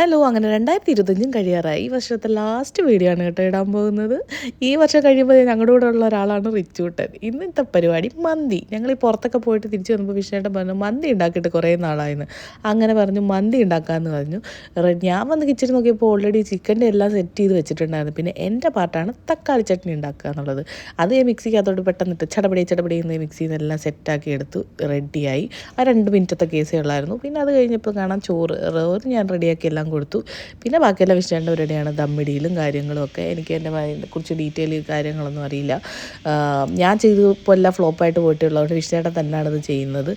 Hello അങ്ങനെ രണ്ടായിരത്തി ഇരുപത്തഞ്ചും കഴിയാറായി. ഈ വർഷത്തെ ലാസ്റ്റ് വീഡിയോ ആണ് കേട്ടോ ഇടാൻ പോകുന്നത്. ഈ വർഷം കഴിയുമ്പോൾ ഞങ്ങളുടെ കൂടെ ഉള്ള ഒരാളാണ് റിച്ചൂട്ടൻ ഇന്നത്തെ പരിപാടി മന്തി. ഞങ്ങൾ ഈ പുറത്തൊക്കെ പോയിട്ട് തിരിച്ചു വന്നപ്പോൾ വിഷ്ണുട്ടൻ പറഞ്ഞു മന്തി ഉണ്ടാക്കിയിട്ട് കുറേ നാളായിരുന്നു അങ്ങനെ പറഞ്ഞു മന്തി ഉണ്ടാക്കാമെന്ന് പറഞ്ഞു. ഞാൻ വന്ന് കിച്ചൺ നോക്കിയപ്പോൾ ഓൾറെഡി ചിക്കന്റെ എല്ലാം സെറ്റ് ചെയ്ത് വെച്ചിട്ടുണ്ടായിരുന്നു. പിന്നെ എന്റെ പാർട്ടാണ് തക്കാളി ചട്നി ഉണ്ടാക്കുക എന്നുള്ളത്. അത് ഞാൻ മിക്സിക്കകത്തോട്ട് പെട്ടെന്നിട്ട് ചടപടി ചടപടി എന്ന് മിക്സിയിൽ നിന്നെല്ലാം സെറ്റാക്കി എടുത്തു റെഡിയായി ആ രണ്ട് മിനിറ്റത്തെ കേസേ ഉള്ളായിരുന്നു പിന്നെ അത് കഴിഞ്ഞപ്പോൾ കാണാൻ ചോറ് റോറ് ഞാൻ റെഡിയാക്കി എല്ലാം കൊടുത്തു. പിന്നെ ബാക്കിയെല്ലാം വിഷയന്റെ റെഡിയാണ്. ദമ്മിടിയിലും കാര്യങ്ങളും ഒക്കെ. എനിക്ക് എന്റെ കുറിച്ച് ഡീറ്റെയിൽ കാര്യങ്ങളൊന്നും അറിയില്ല. ഞാൻ ചെയ്തപ്പോൾ എല്ലാം ഫ്ലോപ്പായിട്ട് പോയിട്ടുള്ളതുകൊണ്ട് വിഷയേട്ടൻ തന്നെയാണ് ഇത് ചെയ്യുന്നത്.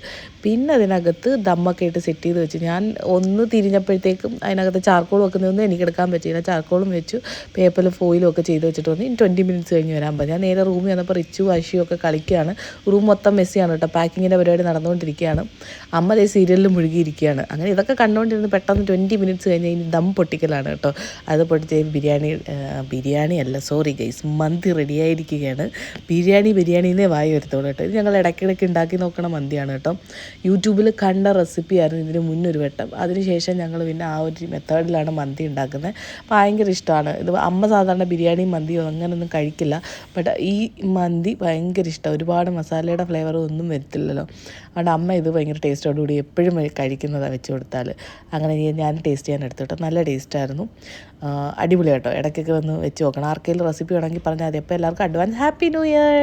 പിന്നെ അതിനകത്ത് ദമ്മൊക്കെ ആയിട്ട് സെറ്റ് ചെയ്ത് വെച്ച്. ഞാൻ ഒന്ന് തിരിഞ്ഞപ്പോഴത്തേക്കും അതിനകത്ത് ചാർക്കോൾ വെക്കുന്നതൊന്നും എനിക്ക് എടുക്കാൻ പറ്റിയില്ല. ചാർക്കോളും വെച്ചു. പേപ്പറിൽ ഫോയിലും ഒക്കെ ചെയ്ത് വെച്ചിട്ട് വന്ന്. ഇനി ട്വന്റി മിനിറ്റ്സ് കഴിഞ്ഞ് വരാൻ പറ്റും ഞാൻ നേരെ റൂമിൽ വന്നപ്പോൾ റിച്ചു വാശിയും ഒക്കെ കളിക്കുകയാണ്. റൂം മൊത്തം മെസ്സിയാണ് കേട്ടോ. പാക്കിങ്ങിന്റെ പരിപാടി നടന്നുകൊണ്ടിരിക്കുകയാണ്. അമ്മ അതേ സീരിയലിൽ മുഴുകിയിരിക്കുകയാണ്. അങ്ങനെ ഇതൊക്കെ കണ്ടുകൊണ്ടിരുന്ന് പെട്ടെന്ന് ട്വന്റി മിനിറ്റ്സ് കഴിഞ്ഞ് ഇനി ദം പൊട്ടിക്കലാണ് കേട്ടോ. അത് പൊട്ടിച്ച് ബിരിയാണി ബിരിയാണി അല്ല സോറി ഗൈസ് മന്തി റെഡിയായിരിക്കുകയാണ് ബിരിയാണി ബിരിയാണിന്നേ വായി വരുത്തോളൂ കേട്ടോ. ഇത് ഞങ്ങൾ ഇടയ്ക്കിടയ്ക്ക് ഉണ്ടാക്കി നോക്കണ മന്തിയാണ് കേട്ടോ. യൂട്യൂബിൽ കണ്ട റെസിപ്പി ആയിരുന്നു ഇതിന് മുന്നൊരു വട്ടം. അതിനുശേഷം ഞങ്ങൾ പിന്നെ ആ ഒരു മെത്തേഡിലാണ് മന്തി ഉണ്ടാക്കുന്നത്. ഭയങ്കര ഇഷ്ടമാണ്. ഇത് അമ്മ സാധാരണ ബിരിയാണി മന്തിയോ അങ്ങനെയൊന്നും കഴിക്കില്ല. ബട്ട് ഈ മന്തി ഭയങ്കര ഇഷ്ടമാണ് ഒരുപാട് മസാലയുടെ ഫ്ലേവർ ഒന്നും വരത്തില്ലല്ലോ. അതുകൊണ്ട് അമ്മ ഇത് ഭയങ്കര ടേസ്റ്റോടുകൂടി എപ്പോഴും കഴിക്കുന്നതാണ് വെച്ച് കൊടുത്താൽ അങ്ങനെ ഞാൻ ടേസ്റ്റ് ചെയ്യാൻ എടുത്തിട്ട് നല്ല ടേസ്റ്റായിരുന്നു അടിപൊളി കേട്ടോ. ഇടയ്ക്കൊക്കെ വന്ന് വെച്ച് നോക്കണം. ആർക്കെങ്കിലും റെസിപ്പി വേണമെങ്കിൽ പറഞ്ഞാൽ മതി. അപ്പോൾ എല്ലാവർക്കും അഡ്വാൻസ് ഹാപ്പി ന്യൂ ഇയർ